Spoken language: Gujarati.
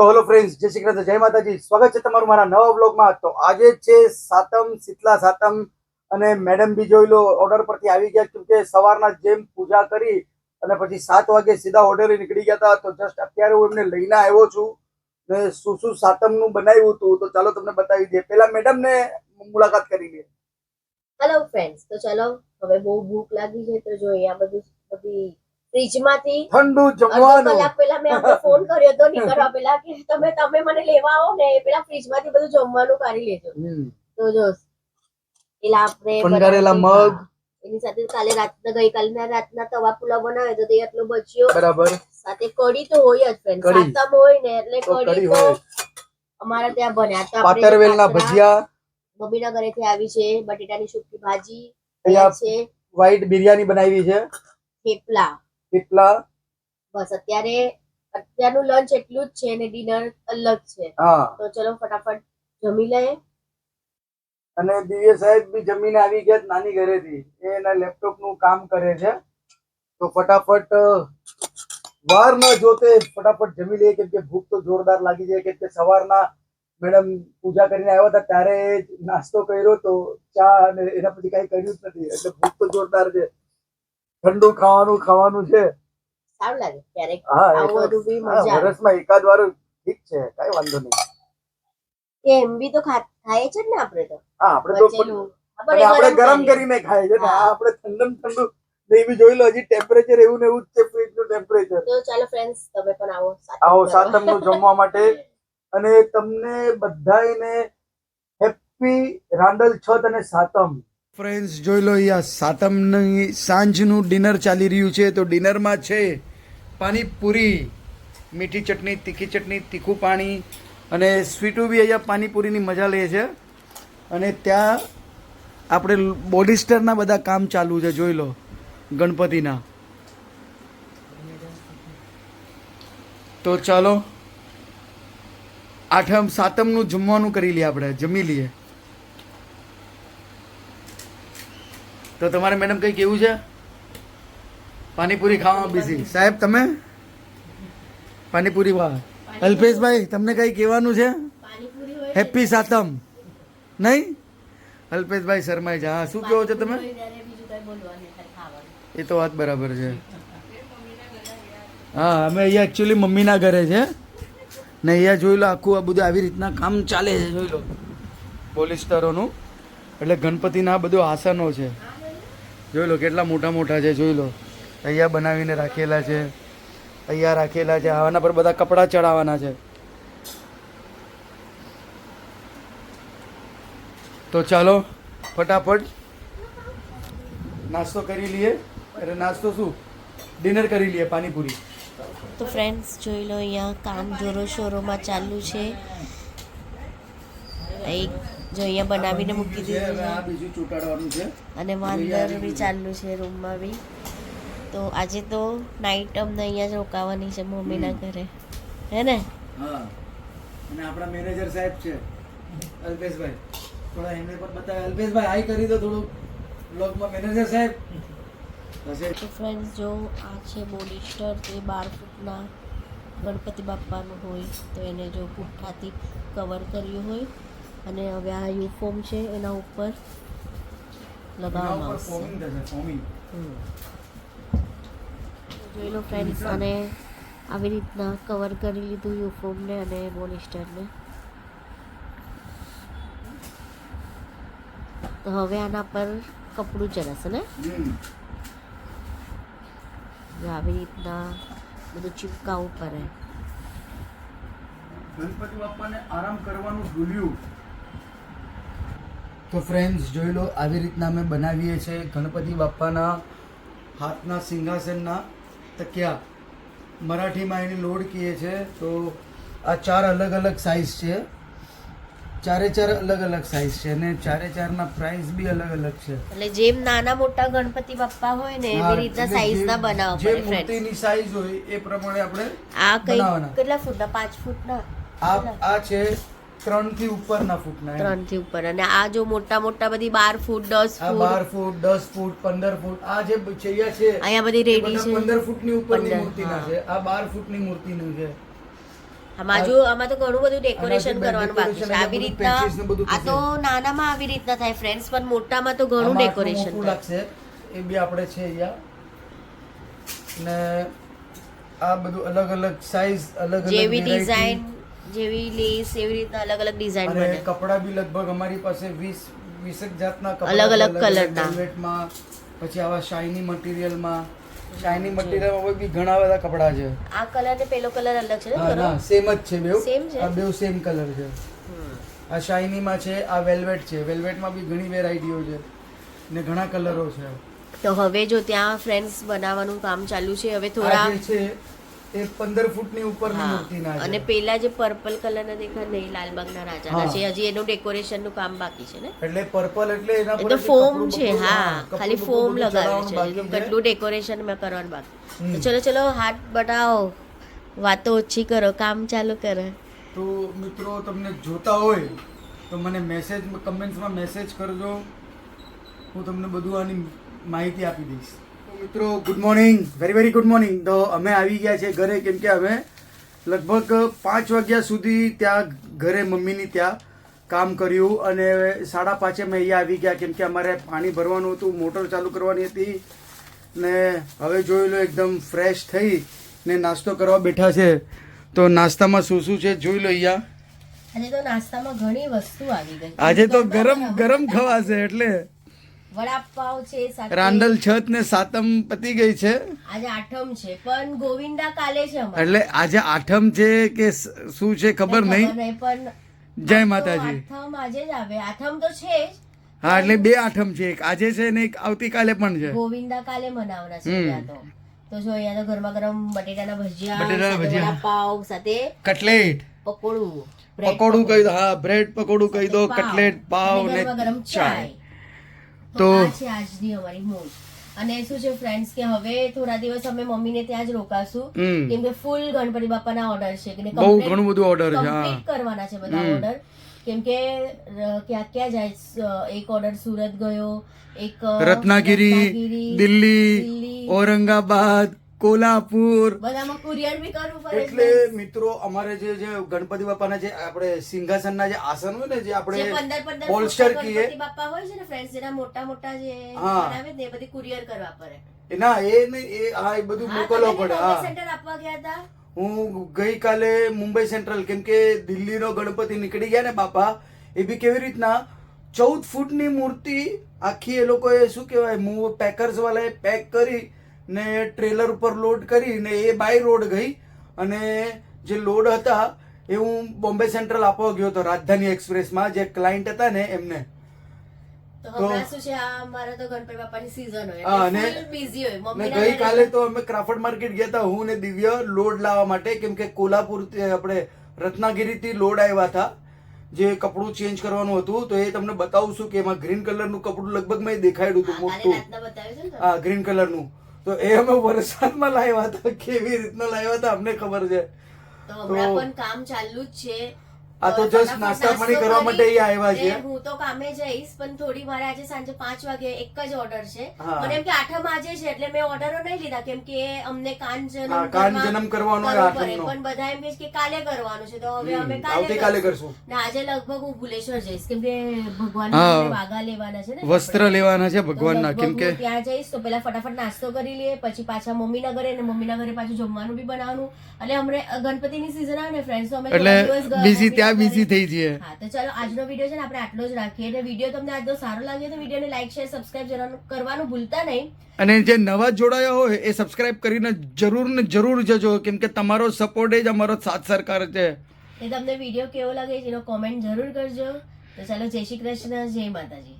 તો હલો ફ્રેન્ડ્સ જય શ્રી કૃષ્ણ, જય માતાજી. સ્વાગત છે તમારું મારા નવા બ્લોગમાં તો આજે છે સાતમ, શીતલા સાતમ, અને મેડમ બી જોઈ લો ઓર્ડર પરથી આવી ગયા, કેમ કે સવારના જેમ પૂજા કરી, અને પછી સાત વાગે સીધા ઓર્ડરે નીકળી ગયા હતા. તો જસ્ટ અત્યારે હું એમને લઈને આવ્યો છું. ને શું શું સાતમનું બનાવ્યું હતું, તો ચાલો તમને બતાવી દઈએ. પેલા મેડમ ને મુલાકાત કરી લઈએ હેલો ફ્રેન્ડ્સ તો ચાલો, હવે બહુ ભૂખ લાગી છે, તો જો અહીંયા બધું બધી ફ્રીજમાંથી ઠંડુ જમવાનું. કલાક પહેલા મેં આપને ફોન કર્યો તો નીકળવા પહેલા કે તમે તમે મને લેવા આવો ને પેલા ફ્રીજમાંથી બધું જમવાનું કાઢી લેજો. તો જો પેલા આપણે વણગારેલા મગ. એની સાથે કાલે રાતના ગઈકાલના રાતના તવા પુલાવ બનાવ્યો તો તે એટલો બચ્યો. બરાબર. સાથે કઢી તો હોય જ ફ્રેન્ડ સાતમ હોય ને એટલે કઢી તો અમારા ત્યાં બન્યા તો પાતરવેલના પાતરા- ભજીયા. મમ્મીના ઘરેથી આવી છે. બટેટાની સુકી ભાજી અહીંયા છે. વ્હાઈટ બિરયાની બનાવી છે. થેપલા. થેપલા બસ અત્યારે અત્યારનું લંચ એટલું જ છે અને ડિનર અલગ છે. હા. તો ચલો ફટાફટ જમી લઈએ. અને દિવ્ય સાહેબ બી જમીને આવી ગયા નાની ઘરેથી. એ એના લેપટોપનું કામ કરે છે. તો ફટાફટ વાર ન જોતે ફટાફટ જમી લઈએ કેમ કે ભૂખ તો જોરદાર લાગી જાય. કેમ કે સવારના મેડમ પૂજા કરીને આવ્યા હતા ત્યારે નાસ્તો કર્યો તો ચા અને એના પછી કઈ કર્યું જ નથી. એટલે ભૂખ તો જોરદાર છે. ઠંડુ ખાવાનું ખાવાનું છે. સારું લાગે. ક્યારેક હા આવું બધું બી મજા આવે. વરસમાં એકાદ વાર ઠીક છે કઈ વાંધો નહીં. એમ બી તો ખાય છે ને આપણે તો. હા આપણે તો આપણે ગરમ કરીને ખાય છે ને. આપણે ઠંડમ ઠંડુ નહીં બી જોઈ લો હજી ટેમ્પરેચર એવું ને એવું જ છે ફ્રીજનું ટેમ્પરેચર તો ચાલો ફ્રેન્ડ્સ તમે પણ આવો આવો સાતમનું જમવા માટે. અને તમને બધાને હેપી રાંડલ છત અને સાતમ. ફ્રેન્ડ્સ જોઈ લો અહીંયા સાતમની સાંજનું ડિનર ચાલી રહ્યું છે. તો ડિનરમાં છે પાણીપુરી, મીઠી ચટણી, તીખી ચટણી, તીખું પાણી અને સ્વીટું બી અહીંયા પાણીપુરીની મજા લે છે. અને ત્યાં આપણે બોડિસ્ટરના બધા કામ ચાલુ છે, જોઈ લો, ગણપતિના. તો ચાલો, આઠમ, સાતમનું જમવાનું કરી લઈએ આપણે, જમી લઈએ. તો તમારે મેડમ કંઈ કેવું છે? પાણીપુરી ખાવામાં બીજી સાહેબ તમે? પાણીપુરી વાહ અલ્પેશભાઈ તમને કંઈ કહેવાનું છે? હેપી સાતમ. નહીં? અલ્પેશભાઈ શર્માઈ જા. હા શું કહો છો તમે? એ તો વાત બરાબર છે. હા અમે અહીંયા એકચ્યુઅલી મમ્મીના ઘરે છે. ને અહીંયા જોઈ લો આખું આ બધું આવી રીતના કામ ચાલે છે જોઈ લો. પોલિસ્ટરોનું. એટલે ગણપતિના બધું આસનો છે. જોઈ લો કેટલા મોટા મોટા છે, જોઈ લો. અહીંયા બનાવીને રાખેલા છે. અહીંયા રાખેલા છે. આના પર બધા કપડાં ચડાવવાના છે. તો ચાલો, ફટાફટ નાસ્તો કરી લઈએ. અરે નાસ્તો શું? ડિનર કરી લઈએ, પાણીપુરી. તો ફ્રેન્ડ્સ જોઈ લો, અહીંયા કામ જોરો શોરોમાં ચાલુ છે. એક જો અહીંયા બનાવીને મૂકી દીધું છે આ બીજું ચોટાડવાનું છે. અને વાંદર બી ચાલુ છે રૂમમાં બી. તો આજે તો નાઇટ અમને અહીંયા જ રોકાવાની છે મમ્મીના ઘરે. હે ને? હા. અને આપણા મેનેજર સાહેબ છે અલ્પેશભાઈ. થોડા એમને પણ બતાવે. અલ્પેશભાઈ હાઈ કરી દો થોડું બ્લોગમાં મેનેજર સાહેબ. તો ફ્રેન્ડ્સ જો આ છે બોડીસ્ટર તે બાર ફૂટના ગણપતિ બાપ્પાનું હોય તો એને જો પુઠ્ઠાથી કવર કર્યું હોય. અને હવે આ યુફોર્મ છે એના ઉપર લગાવવામાં આવશે. જોઈ લો ફ્રેન્ડ્સ અને આવી રીતના કવર કરી લીધું યુફોર્મને અને બોલિસ્ટરને તો હવે આના પર કપડું ચડાશે ને? આવી રીતના બધું ચીપકાવવું પડે. ગણપતિ બાપાને આરામ કરવાનું ભૂલ્યું. તો ફ્રેન્ડ્સ જોઈ લો આવી રીતના અમે બનાવીએ છીએ ગણપતિ બાપાના હાથના સિંહાસનના તકિયા. મરાઠીમાં એની લોડ કહીએ છે તો આ ચાર અલગ અલગ સાઇઝ છે. ચારે ચાર અલગ અલગ સાઇઝ છે અને ચારે ચારના પ્રાઇસ બી અલગ અલગ છે. એટલે જેમ નાના મોટા ગણપતિ બાપ્પા હોય ને એવી રીતના સાઇઝના જે- બનાવવા જે પડે ફ્રેન્ડ્સ મૂર્તિની સાઇઝ હોય એ પ્રમાણે આપણે આ કઈ. કેટલા ફૂટના? પાંચ ફૂટના? આ આ છે ત્રણથી ઉપરના ફૂટ ના ત્રણથી ઉપર. અને આ જો મોટા મોટા બધી બાર ફૂટ દસ ફૂટ. બાર ફૂટ ફૂટ દસ ફૂટ પંદર ફૂટ આ જે ચૈયા છે અહીંયા બધી રેડી છે. પંદર ફૂટની ઉપરની મૂર્તિ ના છે. આ બાર ફૂટની મૂર્તિનું છે. આમાં જો આમાં તો ઘણું બધું ડેકોરેશન કરવાનું બાકી છે. આવી રીતના ને આ તો નાનામાં આવી રીતના થાય ફ્રેન્ડ્સ પણ મોટામાં તો ઘણું ડેકોરેશન લાગશે. એ બી આપણે છે અહીંયા. ને આ બધું અલગ અલગ સાઈઝ અલગ અલગ જેવી ડિઝાઇન જેવી લેસ એવી રીતના અલગ અલગ ડિઝાઇન બને. કપડા બી લગભગ અમારી પાસે વીસ વીસેક જાતના કપડા અલગ. અલગ કલરના. પછી આવા શાઇની મટીરીયલમાં શાઇની મટીરિયલમાં બી ઘણા બધા કપડા છે. આ કલર ને પેલો કલર અલગ છે હા ના સેમ જ છે બેવ. છે? આ બેવ સેમ કલર છે. આ આ શાઇનીમાં છે આ વેલ્વેટ છે. વેલ્વેટમાં બી ઘણી વેરાયટીઓ છે ને ઘણા કલરો છે. તો હવે જો ત્યાં ફ્રેન્ડ્સ બનાવવાનું કામ ચાલુ છે હવે થોડા છે એ પંદર ફૂટની ઉપરની મૂર્તિના અને પેલા જે પર્પલ કલર ના દેખા નહીં લાલબાગના રાજાના હા. છે. હજી એનું ડેકોરેશનનું કામ બાકી છે ને? એટલે પર્પલ એટલે એના એ પર તો જે ફોમ કપડું છે બપડું, હા. કપડું ખાલી બપડું ફોમ બધું લગાવ્યું ચડાવવાનું છે. બાકી છે. કેટલું ડેકોરેશન મેં કરવાનું બાકી. તો ચલો ચલો હાથ બટાવો વાતો ઓછી કરો કામ ચાલુ કરો. તો મિત્રો તમને જોતા હોય તો મને મેસેજ કમેન્ટ્સમાં મેસેજ કરજો. હું તમને બધું આની માહિતી આપી દઈશ. મિત્રો good morning very very good morning તો અમે આવી ગયા છે ઘરે કેમ કે અમે લગભગ પાંચ વાગ્યા સુધી ત્યાં ઘરે મમ્મીની ત્યાં કામ કર્યું અને સાડા પાંચે અમે અહીંયા આવી ગયા કેમ કે અમારે પાણી ભરવાનું હતું મોટર ચાલુ કરવાની હતી. ને હવે જોઈ લો એકદમ ફ્રેશ થઈ ને નાસ્તો કરવા બેઠા છે. તો નાસ્તામાં શું શું છે જોઈ લો અહીંયા. આજે તો નાસ્તામાં ઘણી વસ્તુ આવી ગઈ. આજે તો ગરમ ગરમ ખવાશે એટલે વડાપાવ છે રાંડલ છત ને સાતમ પતી ગઈ છે. આજે આઠમ છે પણ ગોવિંદા કાલે છે એટલે આજે આઠમ છે કે શું છે ખબર નહીં? પણ જય માતાજી. આઠમ આજે જ આવે. આઠમ તો છે જ. હા એટલે બે આઠમ છે એક આજે છે ને એક આવતીકાલે પણ છે. ગોવિંદા કાલે મનાવના છે તો. તો જો અહીંયા તો ગરમા ગરમ બટેટાના ભજીયા બટેટાના ભજીયા. પાવ સાથે કટલેટ. પકોડું. પકોડું કહી દો હા બ્રેડ પકોડું કહી દો કટલેટ પાવ ને ગરમ ચાય. તો છે આજની અમારી મોજ અને શું છે ફ્રેન્ડ્સ કે હવે થોડા દિવસ અમે મમ્મીને ત્યાં જ રોકાશું. કેમ કે ફૂલ ગણપતિ બાપાના ઓર્ડર છે કે બહુ ઘણું બધું ઓર્ડર છે કમ્પ્લીટ કરવાના છે બધા ઓર્ડર કેમ કે ક્યાં ક્યાં જાય? એક ઓર્ડર સુરત ગયો એક રત્નાગિરી દિલ્હી. ઔરંગાબાદ કોલ્હાપુર. બધામાં કુરિયર બી કરવું પડે એટલે મિત્રો અમારે જે જે ગણપતિ બાપાના જે આપણે સિંહાસનના જે આસન હોય ને જે આપણે પોલ્સ્ટર ફૂટના બાપા હોય છે ને ફ્રેન્ડ્સ જેના મોટા મોટા જે હા. બનાવે ને એ બધી કુરિયર કરવા પડે. ના એ નહીં એ હા એ બધું મોકલવો પડે હા. સેન્ટર આપવા ગયા હતા? હું ગઈકાલે મુંબઈ સેન્ટ્રલ કેમ કે દિલ્હીનો ગણપતિ નીકળી ગયા ને બાપા એ બી કેવી રીતના ચૌદ ફૂટની મૂર્તિ આખી એ લોકોએ શું કહેવાય મુ પેકર્સ વાળાએ પેક કરી ને ટ્રેલર ઉપર લોડ કરી ને એ બાય રોડ ગઈ અને જે લોડ હતા એ હું બોમ્બે સેન્ટ્રલ આપવા ગયો હતો રાજધાની એક્સપ્રેસમાં જે ક્લાયન્ટ હતા ને એમને. ગઈકાલે તો અમે ક્રાફર્ડ માર્કેટ ગયા હતા હું ને દિવ્ય લોડ લાવવા માટે કેમ કે કોલ્હાપુર આપણે રત્નાગીરીથી લોડ આવ્યા હતા જે કપડું ચેન્જ કરવાનું હતું તો એ તમને બતાવું છું કે એમાં ગ્રીન કલરનું કપડું લગભગ મેં દેખાડ્યું હતું મોટું. હા ગ્રીન કલરનું તો એ અમે વરસાદમાં લાવ્યા હતા. કેવી રીતના લાવ્યા હતા અમને ખબર છે. તો હમણાં પણ કામ ચાલુ જ છે. આ તો જસ્ટ નાસ્તા પાણી કરવા માટે અહીંયા આવ્યા છે હું તો કામે જઈશ પણ થોડી મારે આજે સાંજે પાંચ વાગે એક જ ઓર્ડર છે. અને મને એમ કે આઠમ આજે છે એટલે મેં ઓર્ડરો નહીં લીધા કેમ કે અમને કાન જન્મ કાન જન્મ કરવાનો. પણ બધા એમ કે કાલે કરવાનું છે તો હવે અમે કાલે કાલે કરશું. ને આજે લગભગ હું ભુલેશ્વર જઈશ કેમ કે ભગવાન વાગા વાઘા લેવાના છે ને વસ્ત્ર લેવાના છે ભગવાનના કેમ કે ત્યાં જઈશ તો પેલા ફટાફટ નાસ્તો કરી લઈએ પછી પાછા મમ્મીના ઘરે ને મમ્મીના ઘરે પાછું જમવાનું બી બનાવવાનું. એટલે હમણે ગણપતિની સીઝન આવે ને ફ્રેન્ડ તો અમે એટલે busy ત્યાં મમ્મીના busy થઈ જઈએ. હા તો ચલો આજનો વીડિયો છે ને આપણે આટલો જ રાખીએ. અને વીડિયો તમને આજનો સારો લાગ્યો તો વિડીયોને લાઈક શેર સબસ્ક્રાઇબ કરવાનું કરવાનું ભૂલતા નહીં. અને જે નવા જોડાયા હોય એ સબસ્ક્રાઇબ કરીને જરૂર ને જરૂર જજો કેમ કે તમારો સપોર્ટ જ અમારો સાથ સરકાર છે. એ તમને વીડિયો કેવો લાગે છે એનો કોમેન્ટ જરૂર કરજો. તો ચાલો જય શ્રી કૃષ્ણ જય માતાજી.